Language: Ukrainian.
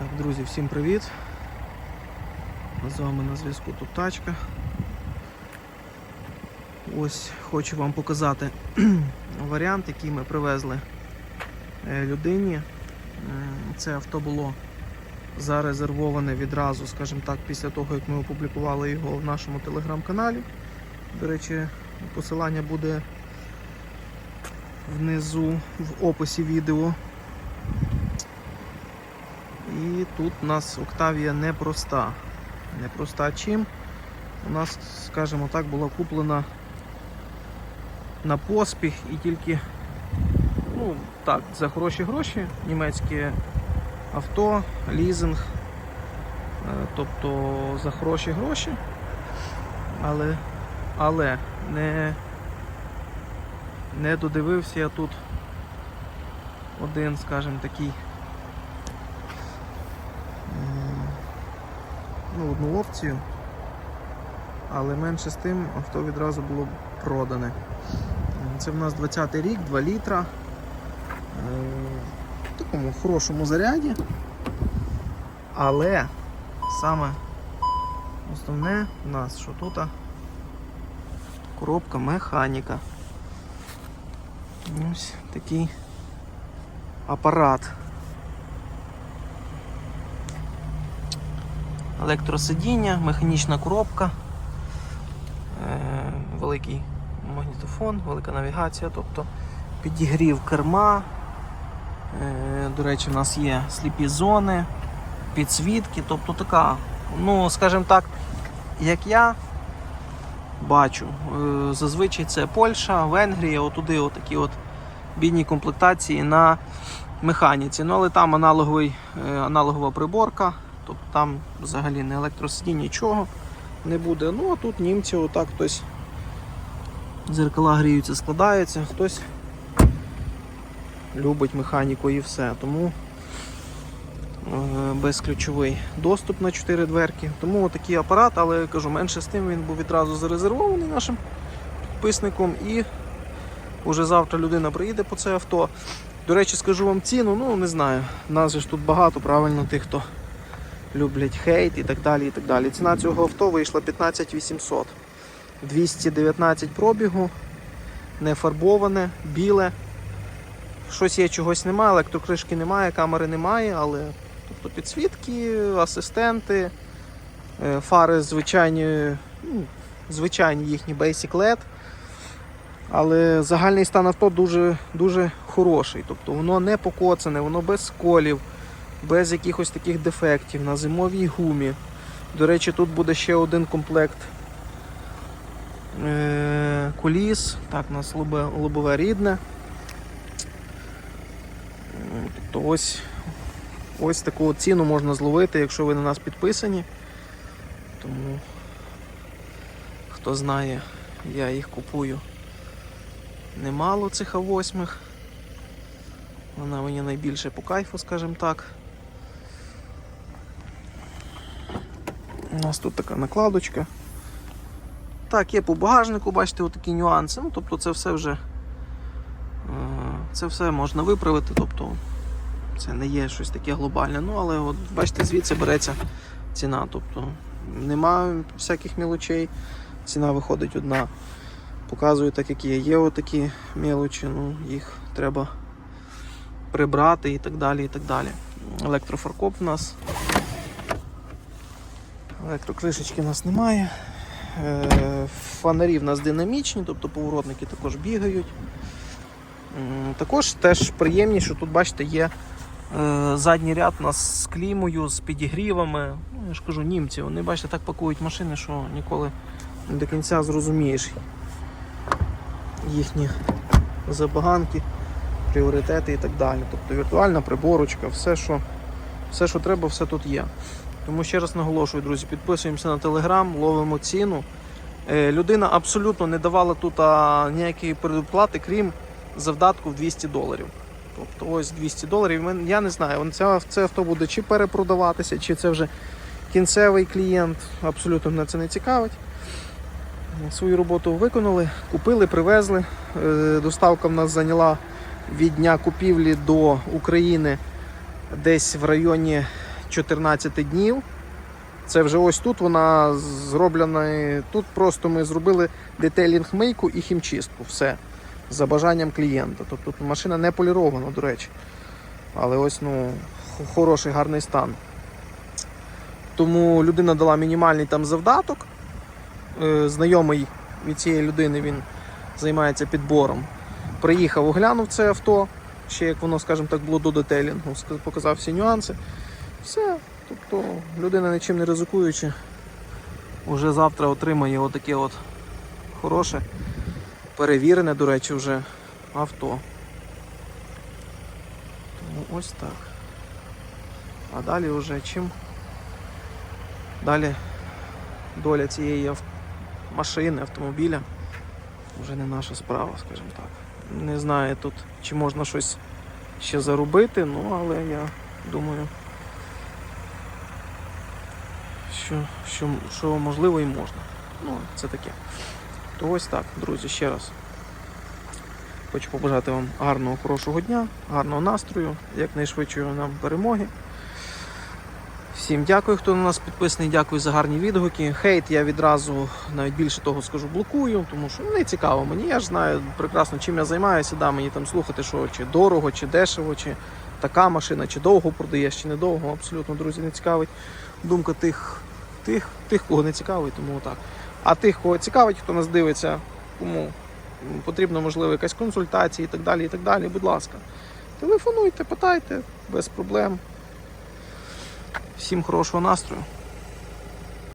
Так, друзі, всім привіт. З вами на зв'язку тут тачка. Ось хочу вам показати варіант, який ми привезли е, людині. Це авто було зарезервоване відразу, скажімо так, після того, як ми опублікували його в нашому телеграм-каналі. До речі, посилання буде внизу в описі відео. І тут у нас Октавія непроста. Непроста чим? У нас, скажімо так, була куплена на поспіх і тільки, ну так, за хороші гроші, німецьке авто, лізинг, е, тобто за хороші гроші, але, але не, не додивився я тут один, скажімо, такий ну, одну опцію, але менше з тим авто відразу було продане. Це в нас 20-й рік, 2 літра. Е, В такому хорошому заряді. Але саме основне в нас, що тут коробка механіка. Ось такий апарат. Електросидіння, механічна коробка, е, великий магнітофон, велика навігація, тобто підігрів керма. Е, До речі, у нас є сліпі зони, підсвітки, тобто така, ну, скажімо так, як я бачу, е, зазвичай це Польща, Венгрія, отуди отакі от бідні комплектації на механіці. Ну, але там аналоговий, аналогова приборка. Тобто там взагалі не електросидіння, нічого не буде. Ну а тут німці отак хтось дзеркала гріються, складаються, хтось любить механіку і все. Тому е, безключовий доступ на 4 дверки. Тому отакий апарат, але кажу, менше з тим він був відразу зарезервований нашим підписником і вже завтра людина приїде по це авто. До речі, скажу вам ціну, ну не знаю. Нас ж тут багато правильно тих, хто люблять хейт і так далі. і так далі. Ціна цього авто вийшла 15 800. 219 пробігу, не фарбоване, біле. Щось є, чогось немає, електрокришки немає, камери немає, але тобто підсвітки, асистенти, е, фари звичайні, ну, звичайні їхні Basic LED. Але загальний стан авто дуже, дуже хороший. Тобто воно не покоцане, воно без сколів без якихось таких дефектів на зимовій гумі. До речі, тут буде ще один комплект е- коліс. Так, у нас лобове рідне. Тобто ось, ось таку ціну можна зловити, якщо ви на нас підписані. Тому хто знає, я їх купую немало цих А8. Вона мені найбільше по кайфу, скажімо так. У нас тут така накладочка. Так, є по багажнику, бачите, отакі нюанси. Ну, тобто це все вже е, це все можна виправити, тобто це не є щось таке глобальне. Ну, але от бачите, звідси береться ціна. Тобто нема всяких мілочей, ціна виходить одна. Показую так, як є. Є отакі мілочі, ну, їх треба прибрати і так далі. і так далі. Електрофаркоп у нас. Електрокришечки у нас немає. Е, Фонарі в нас динамічні, тобто поворотники також бігають. Також теж приємніше, що тут, бачите, є е, задній ряд у нас з клімою, з підігрівами. Ну, я ж кажу, німці, вони бачите, так пакують машини, що ніколи не до кінця зрозумієш їхні забаганки, пріоритети і так далі. Тобто віртуальна приборочка, все, що, все, що треба, все тут є. Тому ще раз наголошую, друзі, підписуємося на телеграм, ловимо ціну. Е, людина абсолютно не давала тут ніякої передоплати, крім завдатку в 200 доларів. Тобто ось 200 доларів. Я не знаю, це, авто буде чи перепродаватися, чи це вже кінцевий клієнт. Абсолютно мене це не цікавить. Свою роботу виконали, купили, привезли. Е, Доставка в нас зайняла від дня купівлі до України десь в районі 14 днів. Це вже ось тут вона зроблена. Тут просто ми зробили детейлінг мийку і хімчистку. Все. За бажанням клієнта. Тобто машина не полірована, до речі. Але ось ну, хороший, гарний стан. Тому людина дала мінімальний там завдаток. Е, Знайомий від цієї людини він займається підбором. Приїхав, оглянув це авто, ще як воно, скажімо так, було до детейлінгу, показав всі нюанси. Все. Тобто людина нічим не ризикуючи, вже завтра отримає отаке от хороше, перевірене, до речі, вже авто. Тому ось так. А далі вже чим? Далі доля цієї машини, автомобіля вже не наша справа, скажімо так. Не знаю тут, чи можна щось ще заробити, ну але я думаю, що, що, що можливо і можна. Ну, це таке. То ось так, друзі, ще раз. Хочу побажати вам гарного, хорошого дня, гарного настрою, якнайшвидшої нам перемоги. Всім дякую, хто на нас підписаний, дякую за гарні відгуки. Хейт я відразу навіть більше того скажу, блокую, тому що не цікаво мені. Я ж знаю прекрасно, чим я займаюся. Да, мені там слухати, що чи дорого, чи дешево, чи така машина, чи довго продаєш, чи недовго. Абсолютно, друзі, не цікавить. Думка тих, тих, тих, кого не цікавить, тому отак. А тих, кого цікавить, хто нас дивиться, кому потрібно, можливо, якась консультація і так далі, і так далі, будь ласка. Телефонуйте, питайте, без проблем. Всім хорошого настрою.